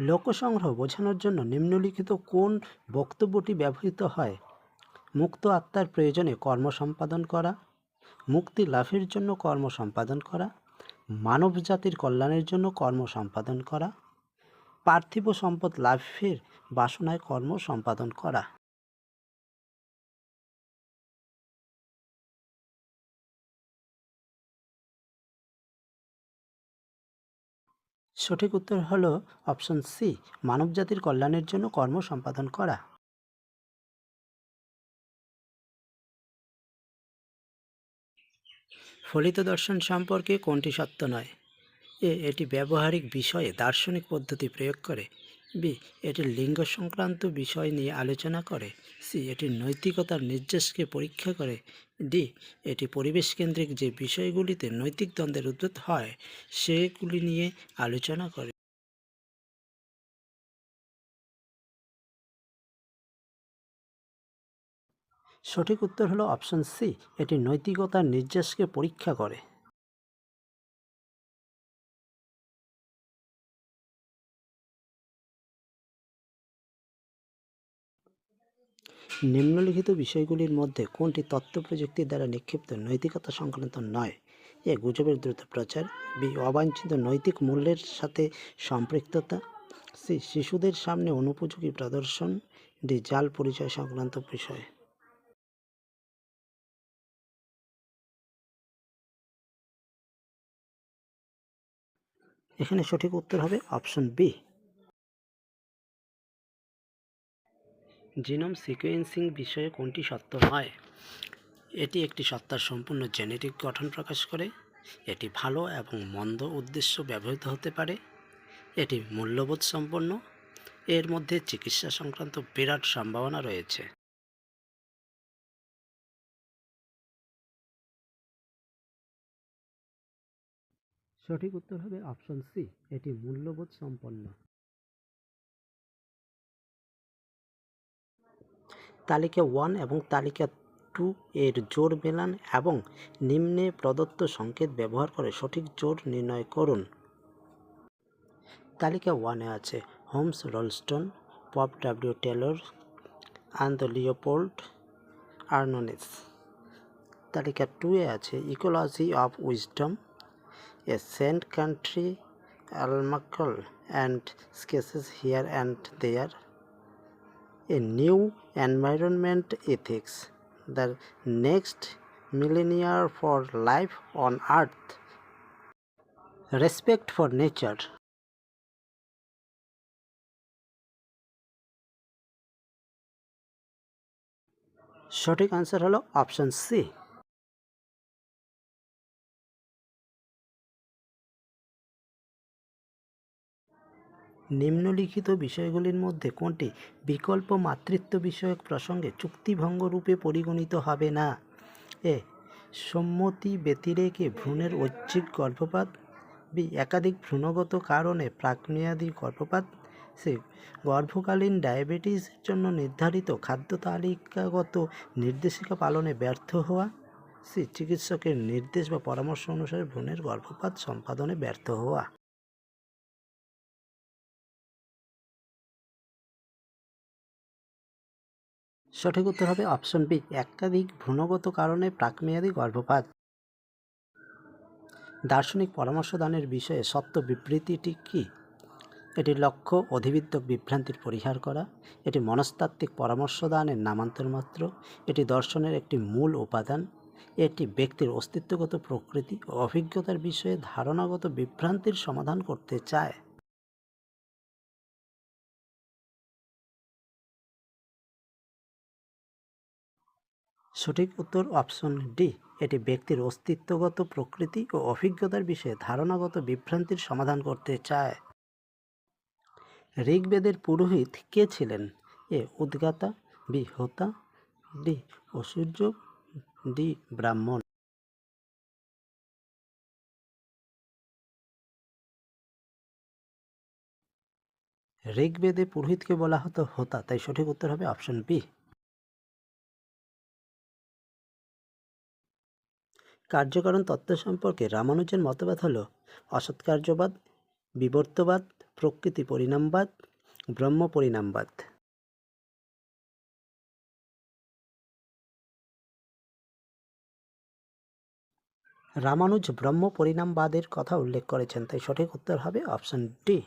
লোকসংগ্রহ বোঝানোর জন্য নিম্নলিখিত কোন বক্তব্যটি ব্যবহৃত হয়? মুক্ত আত্মার প্রয়োজনে কর্ম সম্পাদন করা, মুক্তি লাভের জন্য কর্ম সম্পাদন করা, মানব জাতির কল্যাণের জন্য কর্ম সম্পাদন করা, পার্থিব সম্পদ লাভের বাসনায় কর্ম সম্পাদন করা। সঠিক উত্তর হল অপশন সি মানব জাতির কল্যাণের জন্য কর্ম সম্পাদন করা। ফলিত দর্শন সম্পর্কে কোনটি সত্য নয়? এ, এটি ব্যবহারিক বিষয়ে দার্শনিক পদ্ধতি প্রয়োগ করে। বি, এটি লিঙ্গ সংক্রান্ত বিষয় নিয়ে আলোচনা করে। সি, এটি নৈতিকতার নির্দেশকে পরীক্ষা করে। ডি, এটি পরিবেশ কেন্দ্রিক যে বিষয়গুলিতে নৈতিক দ্বন্দ্বের উদ্ভূত হয়, সেগুলি নিয়ে আলোচনা করে। সঠিক উত্তর হলো অপশন সি, এটি নৈতিকতার নির্যাসকে পরীক্ষা করে। নিম্নলিখিত বিষয়গুলির মধ্যে কোনটি তথ্য প্রযুক্তির দ্বারা নিক্ষিপ্ত নৈতিকতা সংক্রান্ত নয়? এ, গুজবের দ্রুত প্রচার। বি, অবাঞ্ছিত নৈতিক মূল্যের সাথে সম্পৃক্ততা। সি, শিশুদের সামনে অনুপযোগী প্রদর্শন। ডি, জাল পরিচয় সংক্রান্ত বিষয়। এখানে সঠিক উত্তর হবে অপশন বি। জিনোম সিকোয়েন্সিং বিষয়ে কোনটি সত্য নয় এটি একটি সত্তার সম্পূর্ণ জেনেটিক গঠন প্রকাশ করে। এটি ভালো এবং মন্দ উদ্দেশ্য ব্যবহৃত হতে পারে। এটি মূল্যবোধ সম্পন্ন। এর মধ্যে চিকিৎসা সংক্রান্ত বিরাট সম্ভাবনা রয়েছে। সঠিক উত্তর হবে অপশন সি, এটি মূল্যবোধ সম্পন্ন। তালিকা ওয়ান এবং তালিকা টু এর জোর মেলান এবং নিম্নে প্রদত্ত সংকেত ব্যবহার করে সঠিক জোর নির্ণয় করুন। তালিকা ওয়ানে আছে Holmes, Rolston, Paul W Taylor the Leopold, আর্ননিস। তালিকা টুয়ে আছে ecology of wisdom, a sand county, almanac and sketches here and there. A new environment ethics, the next millennia for life on earth. Respect for nature. সঠিক answer হলো option C নিম্নলিখিত বিষয়গুলির মধ্যে কোনটি বিকল্প মাতৃত্ব বিষয়ক প্রসঙ্গে চুক্তিভঙ্গ রূপে পরিগণিত হবে না? এ. সম্মতি ব্যতিরেকে ভ্রূণের ঐচ্ছিক গর্ভপাত। বি. একাধিক ভ্রূণগত কারণে প্রাকমেয়াদী গর্ভপাত। সে. গর্ভকালীন ডায়াবেটিসের জন্য নির্ধারিত খাদ্য তালিকাগত নির্দেশিকা পালনে ব্যর্থ হওয়া। সে. চিকিৎসকের নির্দেশ বা পরামর্শ অনুসারে ভ্রূণের গর্ভপাত সম্পাদনে ব্যর্থ হওয়া। সঠিক উত্তর হবে অপশন বি, একাধিক ভ্রূণগত কারণে প্রাকমেয়াদী গর্ভপাত। দার্শনিক পরামর্শদানের বিষয়ে সত্য বিবৃতিটি কি? এটির লক্ষ্য অধিবিদ্যক বিভ্রান্তির পরিহার করা। এটি মনস্তাত্ত্বিক পরামর্শদানের নামান্তর মাত্র। এটি দর্শনের একটি মূল উপাদান। এটি ব্যক্তির অস্তিত্বগত প্রকৃতি ও অভিজ্ঞতার বিষয়ে ধারণাগত বিভ্রান্তির সমাধান করতে চায়। সঠিক উত্তর অপশন ডি, এটি ব্যক্তির অস্তিত্বগত প্রকৃতি ও অভিজ্ঞতার বিষয়ে ধারণাগত বিভ্রান্তির সমাধান করতে চায়। ঋগ্বেদের পুরোহিত কে ছিলেন? এ, উদ্গাতা, বি, হোতা, ডি, অসূর্য, ডি, ব্রাহ্মণ। ঋগ্বেদে পুরোহিতকে বলা হতো হোতা, তাই সঠিক উত্তর হবে অপশন বি। কার্যকারণ তত্ত্ব সম্পর্কে রামানুজের মতবাদ হল, অসৎকার্যবাদ, বিবর্তবাদ, প্রকৃতি পরিণামবাদ, ব্রহ্ম পরিণামবাদ। রামানুজ ব্রহ্ম পরিণামবাদের কথা উল্লেখ করেছেন, তাই সঠিক উত্তর হবে অপশন ডি।